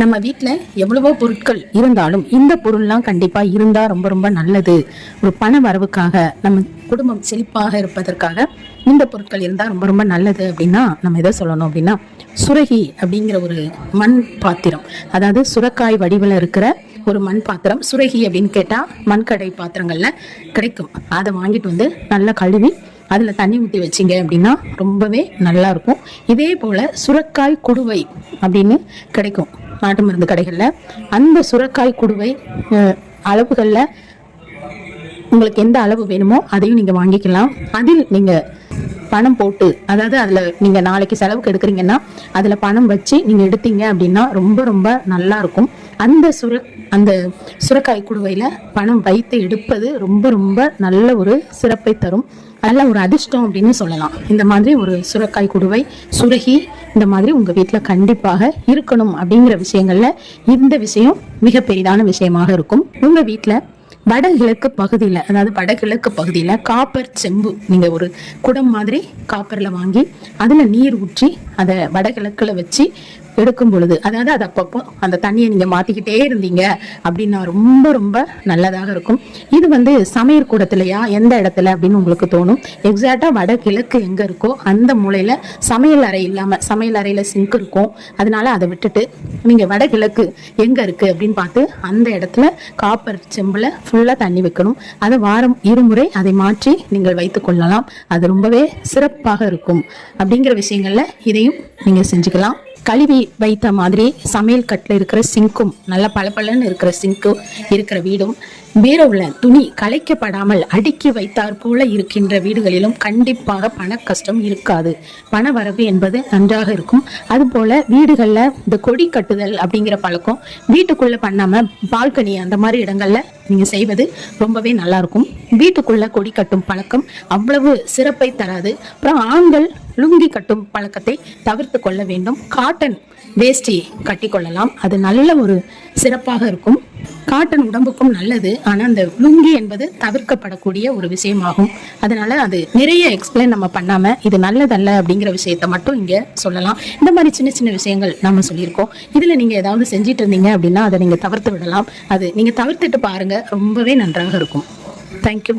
நம்ம வீட்டில் எவ்வளவோ பொருட்கள் இருந்தாலும் இந்த பொருள்லாம் கண்டிப்பாக இருந்தால் ரொம்ப ரொம்ப நல்லது. ஒரு பண வரவுக்காக நம்ம குடும்பம் செழிப்பாக இருப்பதற்காக இந்த பொருட்கள் இருந்தால் ரொம்ப ரொம்ப நல்லது அப்படின்னா நம்ம எதை சொல்லணும் அப்படின்னா சுரகி அப்படிங்கிற ஒரு மண் பாத்திரம். அதாவது சுரக்காய் வடிவில் இருக்கிற ஒரு மண் பாத்திரம். சுரகி அப்படின்னு கேட்டால் மண்கடை பாத்திரங்கள்ல கிடைக்கும். அதை வாங்கிட்டு வந்து நல்லா கழுவி அதில் தண்ணி ஊற்றி வச்சிங்க அப்படின்னா ரொம்பவே நல்லா இருக்கும். இதே போல் சுரக்காய் குடுவை அப்படின்னு கிடைக்கும். நாட்டு மருந்து கடைகளில். அந்த சுரக்காய் குடுவை அளவுகளில் உங்களுக்கு எந்த அளவு வேணுமோ அதையும் நீங்கள் வாங்கிக்கலாம். அதில் நீங்கள் பணம் போட்டு அதாவது அதில் நீங்கள் நாளைக்கு செலவுக்கு எடுக்கிறீங்கன்னா அதில் பணம் வச்சு நீங்கள் எடுத்தீங்க அப்படின்னா ரொம்ப ரொம்ப நல்லாயிருக்கும் அந்த சுர அந்த சுரக்காய் குடுவையில் பணம் வைத்து எடுப்பது ரொம்ப ரொம்ப நல்ல ஒரு சிறப்பை தரும். நல்ல ஒரு அதிர்ஷ்டம் அப்படின்னு சொல்லலாம். இந்த மாதிரி ஒரு சுரக்காய் குடுவை சுரகி இந்த மாதிரி உங்கள் வீட்டில் கண்டிப்பாக இருக்கணும் அப்படிங்கிற விஷயங்களில் இந்த விஷயம் மிக பெரிதான விஷயமாக இருக்கும். உங்கள் வீட்டில் வடகிழக்கு பகுதியில் அதாவது வடகிழக்கு பகுதியில் காப்பர் செம்பு நீங்கள் ஒரு குடம் மாதிரி காப்பரில் வாங்கி அதில் நீர் ஊற்றி அதை வடகிழக்கில் வச்சு எடுக்கும் பொழுது அதாவது அது அப்பப்போ அந்த தண்ணியை நீங்கள் மாற்றிக்கிட்டே இருந்தீங்க அப்படின்னா ரொம்ப ரொம்ப நல்லதாக இருக்கும். இது வந்து சமையல் கூடத்துலையா எந்த இடத்துல அப்படின்னு உங்களுக்கு தோணும்? எக்ஸாக்டாக வடகிழக்கு எங்கே இருக்கோ அந்த மூலையில் சமையல் அறை இல்லாமல் சமையல் அறையில் சிங்க் இருக்கும். அதனால அதை விட்டுட்டு நீங்கள் வடகிழக்கு எங்கே இருக்குது அப்படின்னு பார்த்து அந்த இடத்துல காப்பர் செம்பில் ஃபுல்லாக தண்ணி வைக்கணும். அதை வாரம் இருமுறை அதை மாற்றி நீங்கள் வைத்துக் கொள்ளலாம். அது ரொம்பவே சிறப்பாக இருக்கும். அப்படிங்கிற விஷயங்களில் இதையும் நீங்கள் செஞ்சுக்கலாம். கழுவி வைத்த மாதிரி சமையல் கட்டில் இருக்கிற சிங்க்கும் நல்ல பளபளன்னு இருக்கிற சிங்க்கும் இருக்கிற வீடும் பீரோவில் துணி கலைக்கப்படாமல் அடுக்கி வைத்தாற் போல இருக்கின்ற வீடுகளிலும் கண்டிப்பாக பண கஷ்டம் இருக்காது. பண வரவு என்பது நன்றாக இருக்கும். அதுபோல் வீடுகளில் இந்த கொடி கட்டுதல் அப்படிங்கிற பழக்கம் வீட்டுக்குள்ளே பண்ணாமல் பால்கனி அந்த மாதிரி இடங்களில் நீங்கள் செய்வது ரொம்பவே நல்லாயிருக்கும் வீட்டுக்குள்ளே கொடி கட்டும் பழக்கம் அவ்வளவு சிறப்பை தராது. அப்புறம் ஆண்கள் லுங்கி கட்டும் பழக்கத்தை தவிர்த்து கொள்ள வேண்டும். காட்டன் வேஷ்டி கட்டிக்கொள்ளலாம். அது நல்ல ஒரு சிறப்பாக இருக்கும். காட்டன் உடம்புக்கும் நல்லது. ஆனால் அந்த லுங்கி என்பது தவிர்க்கப்படக்கூடிய ஒரு விஷயமாகும். அதனால அது நிறைய எக்ஸ்பிளைன் நம்ம பண்ணாமல் இது நல்லதல்ல அப்படிங்கிற விஷயத்த மட்டும் இங்கே சொல்லலாம். இந்த மாதிரி சின்ன சின்ன விஷயங்கள் நம்ம சொல்லியிருக்கோம். இதில் நீங்கள் ஏதாவது செஞ்சிட்டு இருந்தீங்க அப்படின்னா அதை நீங்கள் தவிர்த்து விடலாம். அது நீங்கள் தவிர்த்துட்டு பாருங்கள் ரொம்பவே நன்றாக இருக்கும். தேங்க்யூ